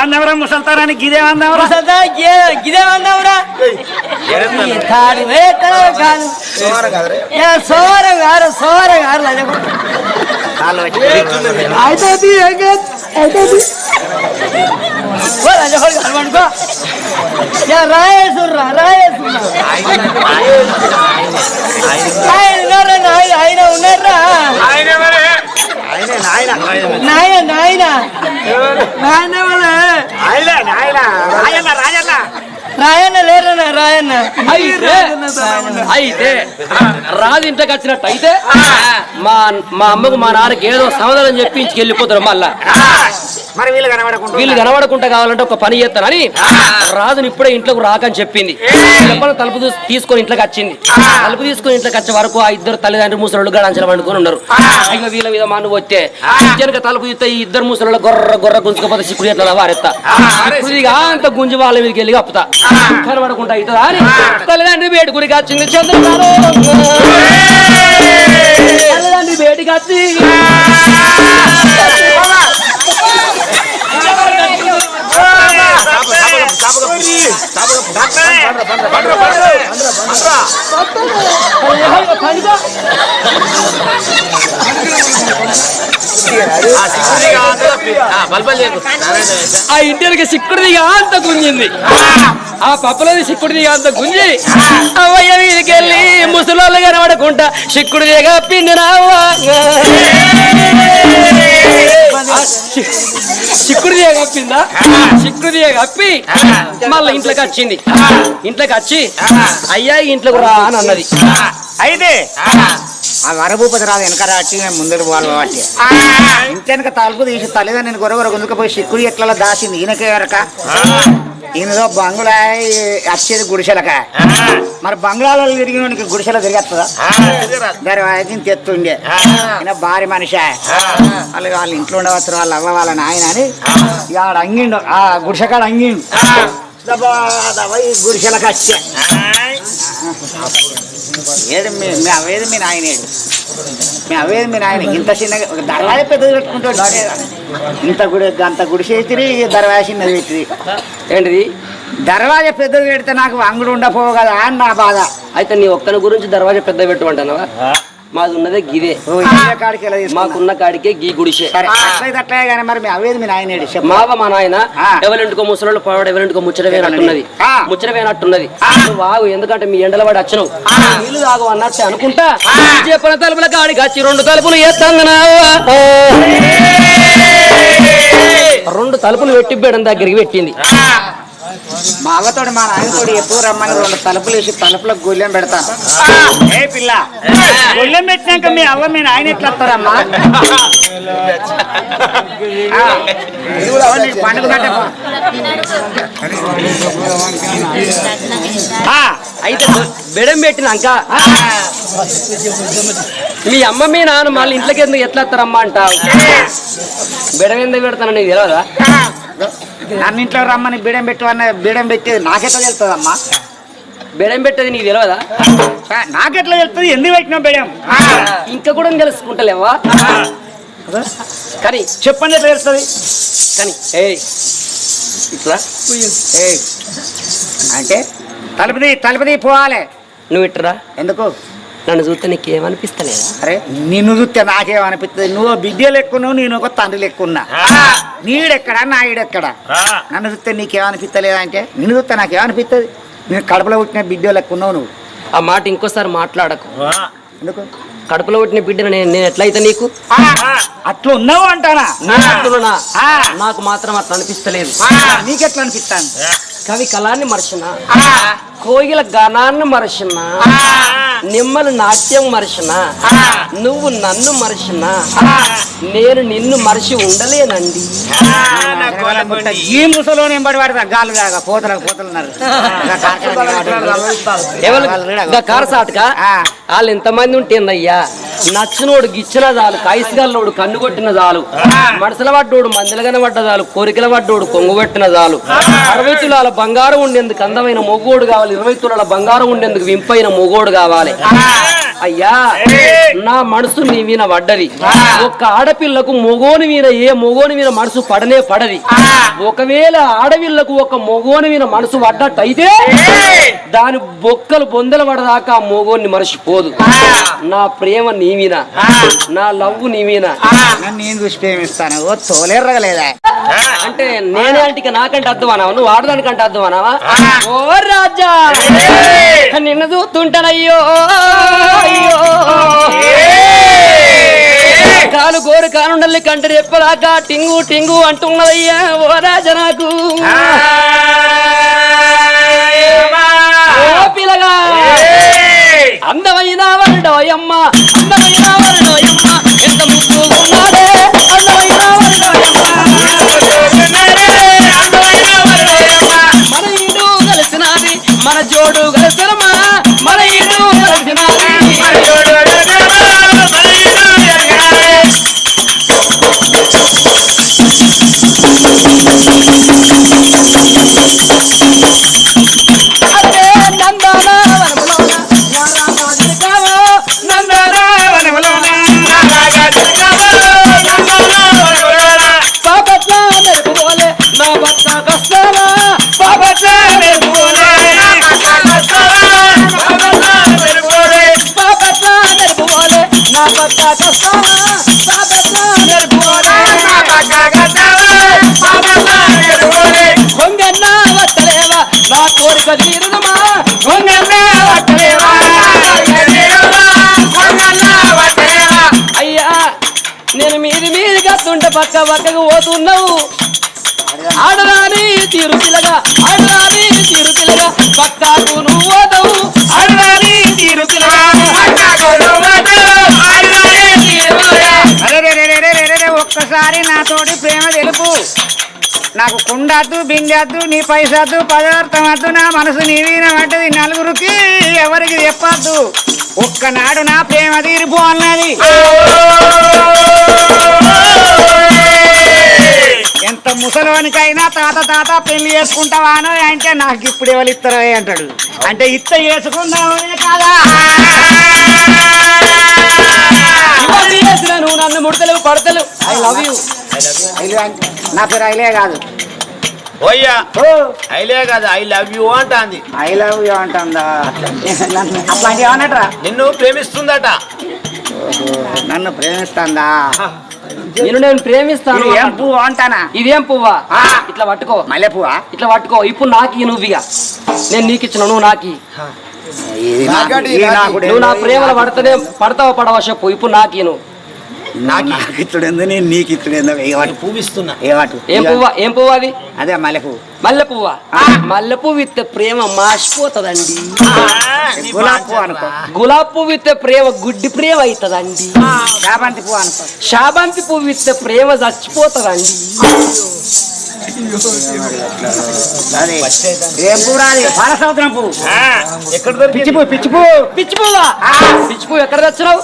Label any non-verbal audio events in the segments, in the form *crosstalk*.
ఏమన్నావురా ముసల్తారాని గిదేమన్నావురా ముసల్దా గే- గిదేమన్నావురా ఈ తాడు వేతనం కాదు? ఏ సోరం గారు సోరం గారు అయితే అనుకో. రాయేసుర్రా రాయేసుర్రా. ఆయన ఉన్నారా నాయన ఆయన ఉన్నారా? ఆయనే నాయన నాయన. నాయన నాయన. వాళ్ళే నాయన రాజన్న రాజన్న రాయన్న. లేరన్న రాయన్న. అయితే అయితే రాజు ఇంటికి వచ్చినట్టు అయితే మా మా అమ్మకు మా నాన్నకి ఏదో సమాధానం చెప్పి ఇంటికి వెళ్ళిపోతారు మళ్ళా. మరి వీళ్ళు కనబడకుండా వీళ్ళు కనబడకుండా కావాలంటే ఒక పని చేస్తానని రాజుని ఇప్పుడే ఇంట్లోకి రాకని చెప్పింది. చెప్పని తలుపు తీస్- తీసుకొని ఇంట్లోకి వచ్చింది. తలుపు తీసుకొని ఇంట్లోకి వచ్చే వరకు ఆ ఇద్దరు తల్లిదండ్రులు ముసలు గడాంచలు పండుకొని ఉన్నారు. ఇక వీళ్ళ మీద మాను వస్తే వెనక తలుపు తీస్తే ఈ ఇద్దరు ముసలు గొర్ర గొర్ర గుంజుకపోతే సిక్కుడు ఎట్లా వారెత్తా. ఇప్పుడు ఇక అంత గుంజి వాళ్ళ మీదకి వెళ్ళి కప్పుతా. కనబడకుండా అవుతుందా అని తల్లిదండ్రి వేడుకుడికి వచ్చింది. చంద్రకాలు తల్లిదండ్రి వేడికి వచ్చి ఆ ఇంటికి సిక్కుడిదిగా అంత గుంజింది. ఆ పప్పులది సిక్కుడిదిగా అంత గుంజి. అవయ్య వీధికి వెళ్ళి ముసలోళ్ళు కనబడకుండా సిక్కుడిదిగా పిండి సిక్కుడిదిగా కప్పిందా? సిక్కుడిదిగా కప్పి మళ్ళీ ఇంట్లోకి వచ్చింది. ఇంట్లోకి వచ్చి అయ్యా ఇంట్లోకి రా అని అన్నది. అయితే ఆ వరభూపతి రాదు వెనక రాటి మేము ముందర వాళ్ళు వాటి ఇంటెనక తలుపు తీసి తల్లిదండ్రుని గొరగొర గుంజుకపోయి సిక్కుడు ఎట్లా దాచింది ఈయనకే వరక. ఈయనదో బంగుళా వచ్చేది గుడిసెలక. మరి బంగ్లాలో తిరిగినోనికి గుడిసెలో తిరిగేస్తుందా దాని వాయికి తెత్తుండే ఈయన భారీ మనిషి. వాళ్ళు వాళ్ళ ఇంట్లో ఉండవచ్చు వాళ్ళ అవ్వ వాళ్ళ నాయన అని ఇక ఆడ అంగిండు. ఆ గుడిసెకాడ అంగిండు. దబా దబా ఈ గుడిసెలకు వచ్చే ఏది మీ మీ అవేది మీ నాయనేడు మీ అవేది మీ నాయన? ఇంత చిన్నగా ఒక దర్వాజ పెద్దది పెట్టుకుంటాడు ఇంత గుడి అంత గుడిసె ఎత్తిరి దర్వాజ చిన్నది పెట్టిరి ఏంటిది? దర్వాజ పెద్దది పెడితే నాకు అంగుడు ఉండపోవు కదా అని నా బాధ. అయితే నీ ఒక్కని గురించి దర్వాజా పెద్ద పెట్టమంటావా మాది ఉన్నదే గిదే? మాకున్న కాడికే గీ గుడిసే. మావ మా నాయన. ఎవరింటికో ముసలోళ్ళు పావాడు ఎవరింటికో ముచ్చటవేనట్టున్నది. ముచ్చటవేనట్టున్నది. వాగు ఎందుకంటే మీ ఎండల వాడు వచ్చినవు నీళ్ళు తాగు అన్నట్టు అనుకుంటా. చెప్పిన తలుపుల కాడికి వచ్చి రెండు తలుపులు ఎత్తంగనా రెండు తలుపులు పెట్టి బేడం దగ్గరికి పెట్టింది. మా మా నాయనతోడు ఎప్పుడు రమ్మని రెండు తలుపులు వేసి తలుపులకు గుళ్ళెం పెడతాను. ఏ పిల్ల గుళ్ళెం పెట్టినాక మీ అవ్వ మీ నాయన ఎట్లా వస్తారమ్మా? పండుగ ఆ, అయితే బెడం పెట్టినాక మీ అమ్మ మీ నాన్న మళ్ళీ ఇంట్లోకి ఎందుకు ఎట్లా వస్తారమ్మా అంటావు? బెడం ఎందుకు పెడతాను నీకు తెలియదా నన్ను ఇంట్లో రమ్మని బీడం పెట్టు బీడం పెట్టేది నాకెట్లా తెలుస్తుందమ్మా? బెడం పెట్టేది నీకు తెలియదా నాకెట్లా తెలుస్తుంది? ఎందుకు పెట్టినావు బీడం? ఇంకా కూడా తెలుసుకుంటలేవా? కానీ చెప్పండి ఎట్లా తెలుస్తుంది? కానీ ఏ ఇట్లా ఏయ్, అంటే తలుపుది తలుపుది పోవాలి. నువ్వు ఇట్రా. ఎందుకు? నన్ను చూస్తే నీకేమనిపిస్తలేదా? అరే నిన్ను చూస్తే నాకేమనిపిస్తుంది? నువ్వు బిడ్డ లెక్కున్నావు నేను ఒక తండ్రి లెక్కున్నా నీడెక్కడా నా ఈడెక్కడా? నన్ను చూస్తే నీకేమనిపిస్తలేదా అంటే నిన్ను చూస్తే నాకేమనిపిస్తుంది? నేను కడపలో పుట్టిన బిడ్డ లెక్కున్నావు నువ్వు. ఆ మాట ఇంకోసారి మాట్లాడకు. ఎందుకు? కడుపులో పుట్టిన బిడ్డను నేను నేను ఎట్లయితే నీకు? అట్లా ఉన్నావు అంటానా. నాకు మాత్రం అట్లా అనిపిస్తలేదు. నీకెట్లా అనిపిస్తాను కవి కళాన్ని మరచిన కోయిల గానాన్ని మరచిన నిమ్మలు నాట్యం మరచిన నువ్వు నన్ను మరచిన నేను నిన్ను మరిచి ఉండలేనండి. ఈ ముసలో నేను పడతా గాలు కాక పోతలకు పోతలున్నారు ఎవరు ఆ. వాళ్ళు ఎంతమంది ఉంటేందయ్యా? నచ్చినోడు గిచ్చిన చాలు కాయిసిగల్లోడు కన్ను కొట్టిన చాలు మడసల పడ్డోడు మందలగన పడ్డ చాలు కోరికల పడ్డోడు కొంగు పెట్టిన చాలు. అరవై తులాల బంగారం ఉండేందుకు అందమైన మొగోడు కావాలి ఇరవై తులాల బంగారం ఉండేందుకు వింపైన మొగోడు కావాలి. అయ్యా నా మనసు నీ మీద పడ్డది. ఒక్క ఆడపిల్లకు మొగోని మీద ఏ మొగోని మీద మనసు పడనే పడది. ఒకవేళ ఆడపిల్లకు ఒక మొగోని మీద మనసు పడ్డట్టయితే దాని బొక్కలు బొందలు పడదాకా ఆ మొగోని మరచిపోదు. నా ప్రేమ నీ మీద నా లవ్ నీ మీద. నేను చూసి ప్రేమిస్తాను? ఓ తోలేరగలేదా అంటే నేనే అంటే నాకంటే అర్థం అనావా నువ్వు ఆడదానికంటే అర్థం అనావా ఓ రాజా! నిన్ను చూస్తుంటానయ్యో! కాలు గోరు కానుండల్ని కంట చెప్పదాకా టింగు టింగు అంటున్నదయ్యా. ఓ రాజా నాకు. పిల్లగా అందమైన వరుడోయమ్మ అందమైన వరుడోయమ్మ ఎంత కత్తుంటే పోతున్నావు. ఆడరాని తీరు పిల్లగా ఆడరాని తీరు పిల్లగా పక్కకు నువ్వు పోతావు. ఆడరాని తీరు పిల్లగా ఒక్కసారి నాతోటి ప్రేమ తెలుపు. నాకు కుండద్దు బిందద్దు నీ పైసద్దు పదార్థం వద్దు నా మనసు నీ నలుగురికి ఎవరికి చెప్పద్దు. ఒక్కనాడు నా ప్రేమ తీరిపో అన్నది ఎంత ముసలోనికైనా తాత తాత పెళ్ళి చేసుకుంటావానో అంటే నాకు ఇప్పుడు ఎవరు ఇస్తారో అంటాడు? అంటే ఇత్త చేసుకుందామనే కదా? నువ్వు నన్ను ముడతలేవు పడతలేవు ఐ లవ్ యూ నా పేరు ఐలే కాదు. ఓయ్యా ఐలే కాదు ఐ లవ్ యూ అంటాంది. ఐ లవ్ యూ అంటుందా? అట్లాంటి ఏమన్నట్రా? నిన్ను ప్రేమిస్తుందట. నన్ను ప్రేమిస్తుందా? నేను నేను ప్రేమిస్తాను ఇది ఏం పువ్వు అంటానా? ఇదేం పువ్వా. ఇట్లా పట్టుకో. మల్లె పువ్వా? ఇట్లా పట్టుకో. ఇప్పుడు నాకి నువ్వుగా. నేను నీకు ఇచ్చిన నువ్వు నాకి నాకు- నాకు నువ్వు నా ప్రేమలో పడతనే పడతావా పడవా చెప్పు. ఇప్పుడు నాకి ఇచ్చుడేందో నేను నీకు ఏవాటు పూవిస్తున్నా. ఏవాటు ఏం పువ్వా? ఏం పువ్వు అది? అదే మల్లె పువ్వు? మల్లె పువ్వా మల్లె పువ్వు ఇస్తే ప్రేమ మాసిపోతుందండి. గులాబీ పువ్వు అనుకో. గులాబ్ పువ్వు ఇస్తే ప్రేమ గుడ్డి ప్రేమ అవుతుందండి చామంతి పువ్వు అనుకో. శాబంతి పువ్వు ఇస్తే ప్రేమ చచ్చిపోతుందండి. ఎక్కడ తెచ్చినావు?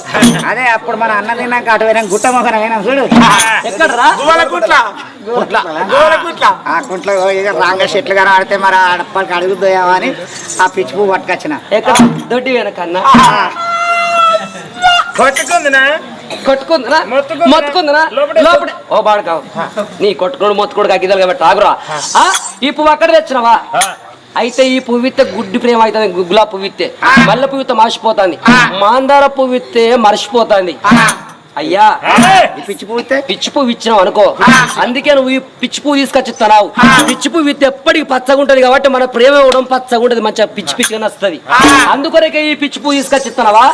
అదే అప్పుడు మన అన్న తిన్నాక అటు వేరే గుట్ట మొక్క అయినా చూడు. ఎక్కడ రాంగ చెట్లు గారు ఆడితే మరి అడప్పకి అడుగుద్దామా అని ఆ పిచ్చిపూ పట్టుకొచ్చిన. ఎక్కడ? దొడ్డి వెనకన్నా కొట్టుకుందినా? కొట్టుకుందనా మొత్తుకుందనా? లోపడే ఓ బాడకావు నీ కొట్టుకోడు మొత్తుకోడు అగ్గిదలు కాబట్టి ఆగురా. ఆ, ఈ పువ్వు అక్కడ తెచ్చినవా? అయితే ఈ పువ్వు ఇస్తే గుడ్డి ప్రేమ అవుతుంది గులాబ్ పువ్వు ఇస్తే మల్లె పువ్వు ఇస్తే మర్చిపోతుంది మాందార పువ్వు ఇస్తే మర్చిపోతుంది అయ్యా. ఈ పిచ్చి పువ్వు ఇస్తే పిచ్చి పువ్వు ఇచ్చినావు అనుకో. అందుకే నువ్వు ఈ పిచ్చి పువ్వు తీసుకొచ్చి ఇస్తున్నావు పిచ్చి పువ్వు ఇస్తే ఎప్పటికి పచ్చగా ఉంటది కాబట్టి మన ప్రేమ ఇవ్వడం పచ్చగా ఉంటది మంచిగా పిచ్చి పిచ్చిగా నస్తుంది అందుకొరకే ఈ పిచ్చి పువ్వు తీసుకొచ్చి ఇస్తున్నావా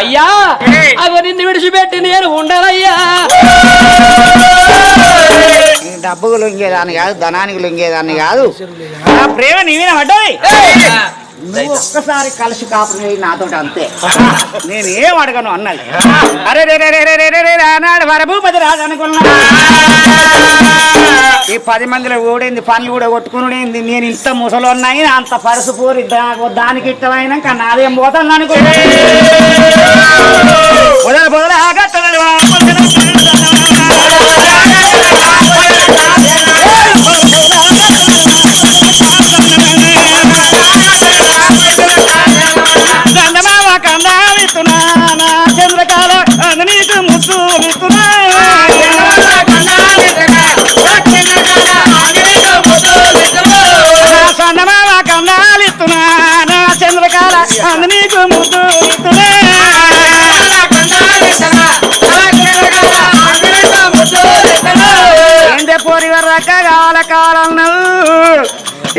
అయ్యా అవి నిన్ను విడిచిపెట్టి నేను ఉండనయ్యా ఈ డబ్బుకు లొంగేదాన్ని కాదు ధనానికి లొంగేదాన్ని కాదు. ప్రేమ నీ మీద పడ్డది. ఒక్కసారి కలిసి కాపునే నాతో అంతే. *laughs* నేను ఏం అడగను అన్నది. అరే రే రే రే రే రే అన్నాడు వరభూపతి రాదు అనుకున్నా. ఈ పది మందిలో ఓడింది పనులు కూడా కొట్టుకుని నేను ఇంత ముసలు ఉన్నాయి అంత పరుసు పూరి దానికి ఇష్టమైనాక నాదేం పోతాను అనుకున్నా *laughs*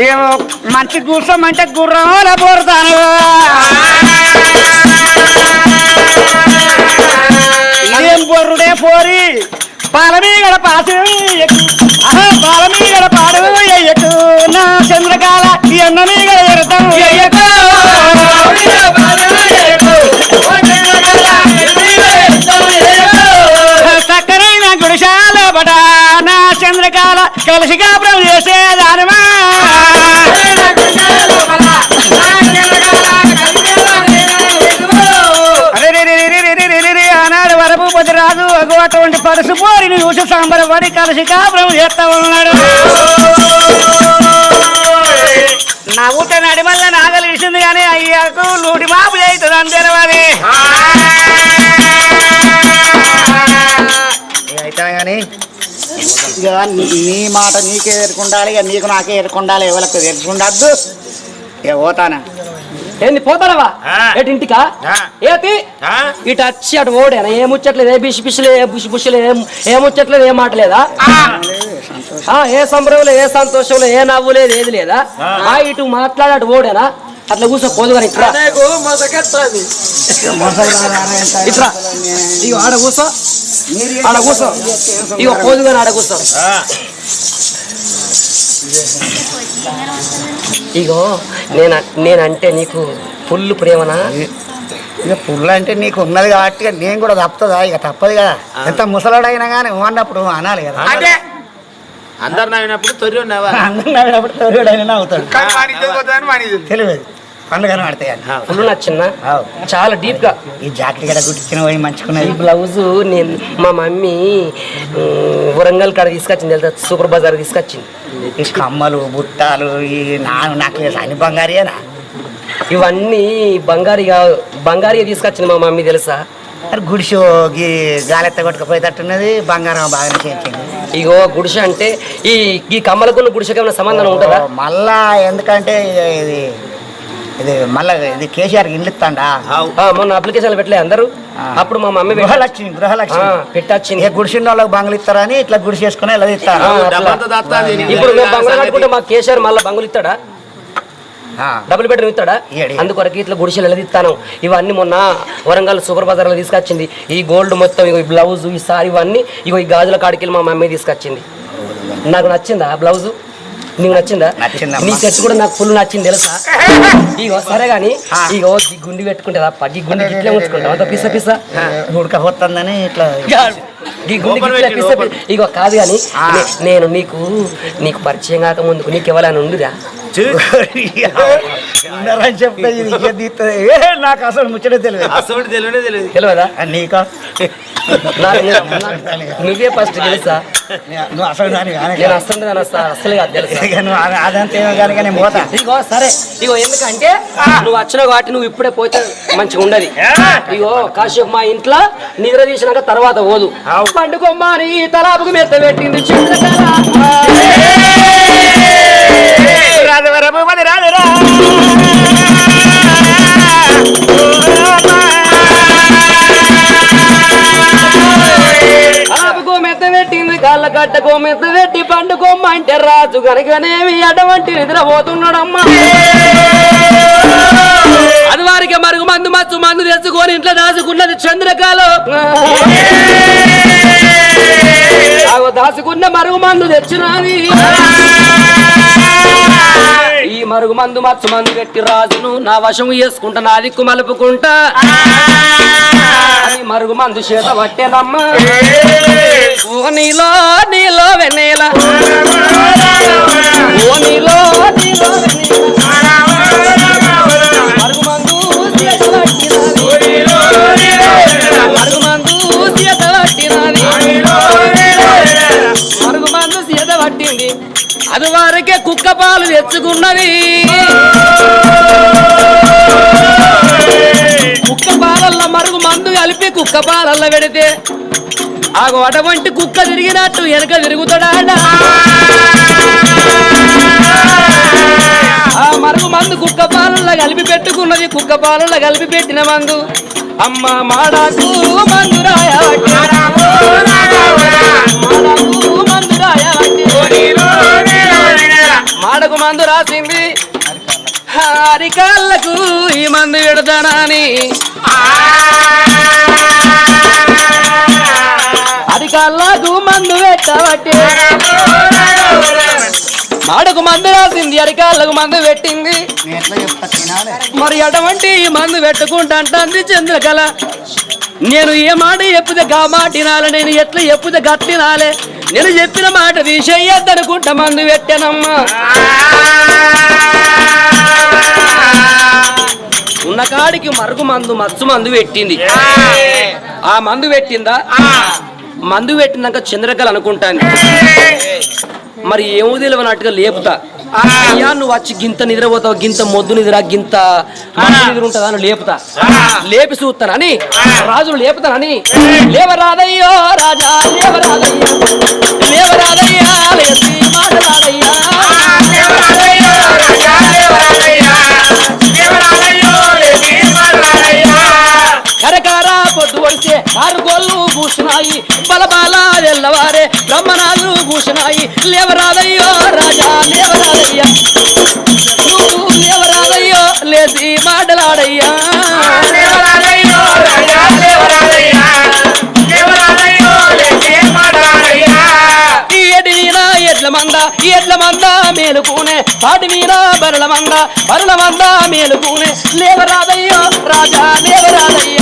ఏమో మంచి కూర్చోమంటే గుర్రంలో పోరుతాను ఇదేం బొర్రుడే పోరి? పాలమీగడ పాసు ఎయ్యకు. ఆహా, పాలమీగడ పాడు ఎయ్యకు నా చంద్రకాల ఎన్న ఎడతాం ఎయ్యకు చక్కరైన గుడిశాల బట నా చంద్రకాల కలిసి కాపురం చేసేదానమా సంబరపడి కలిసి కాపురం చేస్తా ఉన్నాడు నా ఊట నడిమల్ల నాగలిసింది కానీ అయ్యాకు నూటి మాపు చేస్తుంది అంతేనవాది అయితే కానీ ఇక నీ- నీ మాట నీకే ఎదుర్కొండాలి ఇక నీకు నాకే ఎదుర్కొండాలి ఎవరికి తెలుసుకుండద్దు. ఇక పోతానా? ఏంది పోతానవా? ఆ. ఏటి ఇంటికా. ఏతి ఆ? ఇటు వచ్చి అటు ఓడేనా? ఏ ముచ్చట్లేదు? ఏ బిషి బిషులు ఏ బుషి బుషులు ఏం ముచ్చట్లేదు? ఏ మాట లేదా ఆ, ఏ సంబరంలో ఏ సంతోషంలో ఏ నవ్వు లేదు ఏది లేదా? ఆ. ఇటు మాట్లాడి అటు ఓడేనా? అట్లా కూర్చో పోదుగా ఇగో ఆడ కూర్చో. ఆడ కూర్చో. ఇగో పోదుగా ఆడ కూర్చో. ఆ. ఇగో నేను నేనంటే నీకు ఫుల్ ప్రేమనా? ఇక పుల్ల అంటే నీకు ఉన్నది కాబట్టి నేను కూడా తప్పుతుందా? ఇక తప్పదు కదా. ఎంత ముసలాడైనా కానీ అన్నప్పుడు అనాలి కదా. అంటే అందరు నవ్వినప్పుడు తొరి ఉన్నావా అందరం నవ్వినప్పుడు తోడుడైనా అవుతాడు తెలియదు. పండుగను పడతాయి అని. ఫుల్ నచ్చిందా. చాలా డీప్గా. ఈ జాకెట్ గడ గుట్టించిన పోయి మంచుకున్నది. బ్లౌజ్ నేను మా మమ్మీ వరంగల్ కాడ తీసుకొచ్చింది తెలుసా? సూపర్ బజార్ తీసుకొచ్చింది. ఈ కమ్మలు బుట్టాలు ఈ నా నెక్లెస్ అన్ని బంగారేనా ఇవన్నీ బంగారి బంగారి తీసుకొచ్చింది మా మమ్మీ తెలుసా? గుడిసో గాలెత్త కొట్టుకుపోయేటట్టున్నది బంగారం బాగానే చేయించింది ఇగో గుడిసె అంటే ఈ ఈ కమ్మలకున్న గుడిసెకి ఏమైనా సంబంధం ఉంటుందా? మళ్ళా ఎందుకంటే ఇది ఇది మళ్ళా ఇది కేసీఆర్ ఇల్లు ఇస్తాడా? ఆ, మొన్న అప్లికేషన్ పెట్టలే అందరూ. అప్పుడు మా మమ్మీ గృహలక్ష్మి ఆ, గృహలక్ష్మి పెట్టొచ్చింది. గుడిసిన వాళ్ళకి బంగ్లు ఇస్తారని ఇట్లా గుడిసి చేసుకుని ఇలా ఇస్తారు. ఆ, ఇప్పుడు? కట్టుకుంటే మా కేసీఆర్ మళ్ళీ బంగులు ఇస్తాడా? ఆ. డబుల్ బెడ్రూమ్ ఇస్తాడా. అందుకొరకు ఇట్లా గుడిసెలు ఎలా ఇస్తాను ఇవన్నీ మొన్న వరంగల్ సూపర్ బజార్లో తీసుకొచ్చింది. ఈ గోల్డ్ మొత్తం ఇగో ఈ బ్లౌజ్ ఈ సారీ ఇవన్నీ ఇగో ఈ గాజుల కాడికి మా మమ్మీ తీసుకొచ్చింది. నాకు నచ్చిందా బ్లౌజ్? నీకు నచ్చిందా? నచ్చిందమ్మా. నీ సెట్ కూడా నాకు ఫుల్ నచ్చింది తెలుసా? *laughs* ఇగో సరే గాని. ఇగో ఈ గుండి పెట్టుకుంటే ఈ గుండి ఇట్లే ఉంచుకుంటాం అంత పిస పిస. ఉడకపోతుందని ఇట్లా ఈ గుండి. ఇగో కాదు గాని ఆ. నే- నేను నీకు నీకు పరిచయం కాక ముందుకు నీకు తీస్తుంది. ఏ, నాకు అసలు ముచ్చటే తెలియదు. అసలు తెలియనే తెలియదు. తెలియదా? నీకా? నువ్వే ఫస్ట్ తెలుసా? నువ్వు అసలు దాని కానీ నేను అసలు అసలు కాదు తెలుసా? ఇక నువ్వు అద- అదంతా ఏమో కానీ నేను పోతా. ఇగో సరే. ఇగో ఎందుకంటే నువ్వు వచ్చినావు కాబట్టి నువ్వు ఇప్పుడే పోతే మంచిగా ఉండదు ఇగో కాసేపు మా ఇంట్లో నిద్ర తీసినాక తర్వాత పోదు. పండుకొమ్మ నీ తలాపుకు మెత్త పెట్టింది చంద్రకళ రాదు వరభూపతి రాదు రా. ఆపుకో మెత్త పెట్టింది కాళ్ళ కట్టకో మెత్త పెట్టి పండుకోమ్మ అంటే రాజు కనుకనేమి అటువంటి నిద్రపోతున్నాడమ్మా అది వారికి మరుగు మందు మచ్చు మందు తెచ్చుకొని ఇంట్లో దాచుకున్నది చంద్రకాలం. *laughs* ఆగో దాచుకున్న మరుగు మందు తెచ్చినది ఈ మరుగు మందు మచ్చు మందు పెట్టి రాజును నా వశము చేసుకుంటా నా దిక్కు మలుపుకుంటా మరుగు మందు చేత పట్టేనమ్మా. ఓ నీలో నీలో వెన్నెల. ఓ నీలో నీలో అది వారికే కుక్క పాలు తెచ్చుకున్నది. కుక్క పాలల్ల మరుగు మందు కలిపి కుక్క పాలల్ల పెడితే ఆ అటువంటి కుక్క తిరిగినట్టు వెనక తిరుగుతాడా ఆ మరుగు మందు కుక్క పాలల్లో కలిపి పెట్టుకున్నది కుక్క పాలల్ల కలిపి పెట్టిన మందు. అమ్మ మాడాకు మందు రాయా మాడాకు మందు మాడకు మందు రాసింది. అరికాళ్ళకు ఈ మందు పెడతానని అరికాళ్ళకు మందు పెట్టబట్టి మాడకు మందు రాసింది అరికాళ్ళకు మందు పెట్టింది. మరి అటువంటి ఈ మందు పెట్టుకుంటా అంటుంది చంద్రకళ. నేను ఏ మాట చెప్పుతే గా నేను ఎట్లా చెప్పుతే గట్టినాలే. నేను చెప్పిన మాట తీసేయద్దనుకుంటా మందు పెట్టానమ్మా. ఉన్న కాడికి మరుగు మందు మచ్చు మందు పెట్టింది. ఆ మందు పెట్టిందా? మందు పెట్టినాక చంద్రకళ అనుకుంటాను. మరి ఏమో తెలియనట్టుగా లేపుతా. అయ్యా నువ్వు వచ్చి గింత నిద్రపోతావు గింత మొద్దు నిద్ర గింత నిద్ర ఉంటుందా అని లేపుతా. లేపి చూస్తానని రాజులు లేపుతానని. లేవరాదయ్యో రాజా లేవరాదయ్యా. లేవరాదయ్యా లేచి మాటలాడయ్యా కరకార పొద్దు వడితే కారు గోళ్ళు కూసునాయి బలబాల తెల్లవారే బ్రహ్మనాలు కూసునాయి లేవరాదయ్యో రాజా లేవరాదయ్యా నువ్వు లేవరాదయ్యో లేచి మాటలాడయ్యా. ఎడ్ల మంద మేలుకునే పాటి మీద బరల మంద బరల మంద మేలుకునే. లేవరాదయ్యో రాజా లేవరాదయ్యా లేవరాదయ్యో.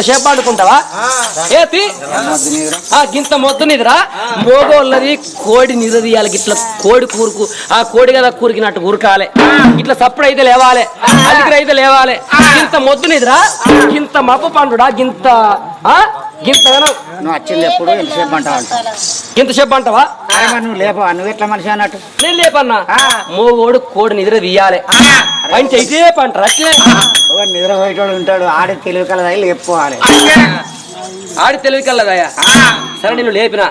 ఏ సేపు ఆడుకుంటావా? ఏ తీ ఆ గింత మొద్దు నిద్రా మోగోళ్ళది కోడి నిద్ర తీయాలి ఇట్లా కోడి కూరుకు ఆ కోడి కదా కూరికినట్టు ఉరకాలి. ఇట్లా సప్పుడు అయితే లేవాలి. అలికిరి అయితే లేవాలి. గింత మొద్దు నిద్రా గింత మప్ప పండుడా గింత ఆ? గింత నువ్వు వచ్చింది ఎప్పుడు? ఎంతసేపు అంటావు నువ్వు లేపా నువ్వు ఎట్లా మనిషి అన్నట్టు? నేను లేపన్నా. మోగోడు కోడి నిద్ర తీయాలి. పంటరు అట్లే. ఒక నిద్రపోయేటోడు ఉంటాడు. ఆడి తెలివి కలదాయి లేపుకోవాలి. ఆడి తెలివి సరే నేను లేపిన.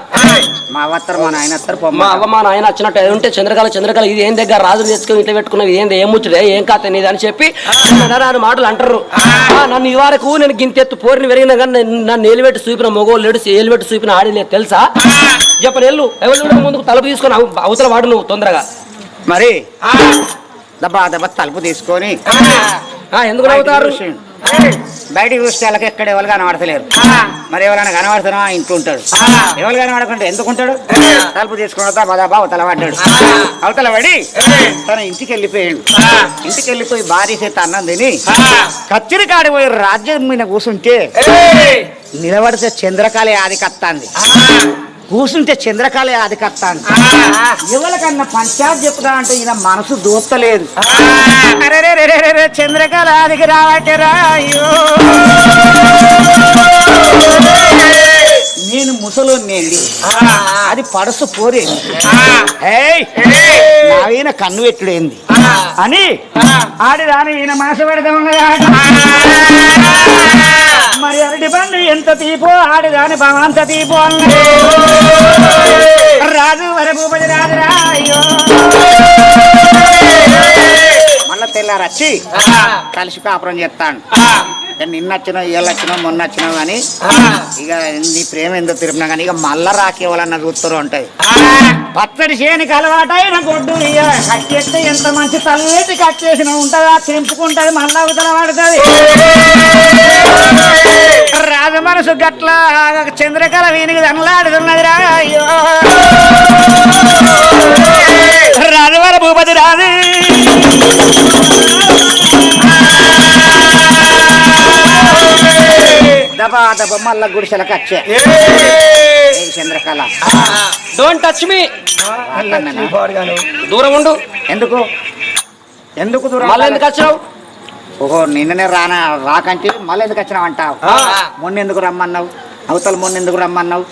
మా అత్తరు మా నాయన మా అవ్వ మా నాయన వచ్చినట్టు అది ఉంటే చంద్రకళ చంద్రకళ ఇది ఏం దగ్గర రాజులు తెచ్చుకొని ఇట్లా పెట్టుకున్నది ఏంది ఏం ముచ్చుడే ఏం కాత నీది అని చెప్పి నన్ను మాటలు అంటారు. ఆ, నన్ను ఇది వరకు నేను గింతెత్తు పోరిని పెరిగిన కానీ నన్ను- ఏలిపెట్టి చూపిన మొగోళ్ళు లేడు ఏలిపెట్టి చూపిన ఆడలేదు తెలుసా? చెప్పను ఎల్లు ఎవరు ముందుకు తలుపు తీసుకొని అవ- అవతల వాడు నువ్వు తొందరగా. మరి దబ్బా దబ్బా తలుపు తీసుకొని ఆ, ఎందుకు నవ్వుతారు? బయటికి చూస్తే వాళ్ళకి ఎక్కడ ఎవరు కనబడతలేరు. మరి ఎవరైనా కనబడుతున్నా ఇంట్లో ఉంటాడు. ఎవరు కనబడకుంటే ఎందుకు ఉంటాడు? తలుపు తీసుకుని వద్దా బాబా అవతల పడ్డాడు. అవతల పడి తన ఇంటికి వెళ్ళిపోయాడు. ఇంటికి వెళ్ళిపోయి భార్య చేత అన్నం తిని కచ్చిరి కాడిపోయి రాజ్యం మీద కూర్చుంటే నిలబడితే చంద్రకాళి ఆది కత్తాంది కూర్చుంటే చంద్రకాళి ఆది కత్తాంది ఎవరికన్నా పంచాయత్ చెప్పుదా అంటే ఈయన మనసు రే, చంద్రకళ ఆదికి రావటరా అయ్యో. నేను ముసలోన్నేంది అది పడసు పోరే. ఏయ్ నావీన కన్ను పెట్టుడేంది అని ఆడి రాని ఈయన మనసు పెడదాం కదా. మరి అరటి పండు ఎంత తీపో ఆడి దాని భవంత తీపో రాజు వర భూపతి రాజురా అయ్యో. మళ్ళా తెల్లారచ్చి కలిసి కాపురం చేస్తాను. నిన్న వచ్చినావు ఇవాళ వచ్చినావు మొన్న వచ్చినావు కానీ ఇక నీ ప్రేమ ఎంతో తిరిపినా కానీ ఇక మళ్ళా రాకేవాలన్న చూస్తారు ఉంటది పచ్చడి చేనికి అలవాటైన గొడ్డు ఇక కట్టేస్తే ఎంత మంచి తల్లేటి కట్టేసిన ఉంటదా? తెంపుకుంటది మళ్ళా అవతల పడుతుంది రాజ మనసు గట్ల చంద్రకళ వీనికి దనలాడుతున్నదిరా అయ్యో. రాజవర భూపతి రాజు. దబా దబ మల్ల గుడిసెలకు వచ్చే చంద్రకళ డోంట్ టచ్ మీ? దూరం ఉండు. ఎందుకు? ఎందుకు దూరం మళ్ళీ ఎందుకు వచ్చినావు ఓహో నిన్ననే రానా రాకంటే మళ్ళీ ఎందుకు వచ్చినావు అంటావు? మొన్న ఎందుకు రమ్మన్నావు? అవతల మొన్న ఎందుకు రమ్మన్నావు?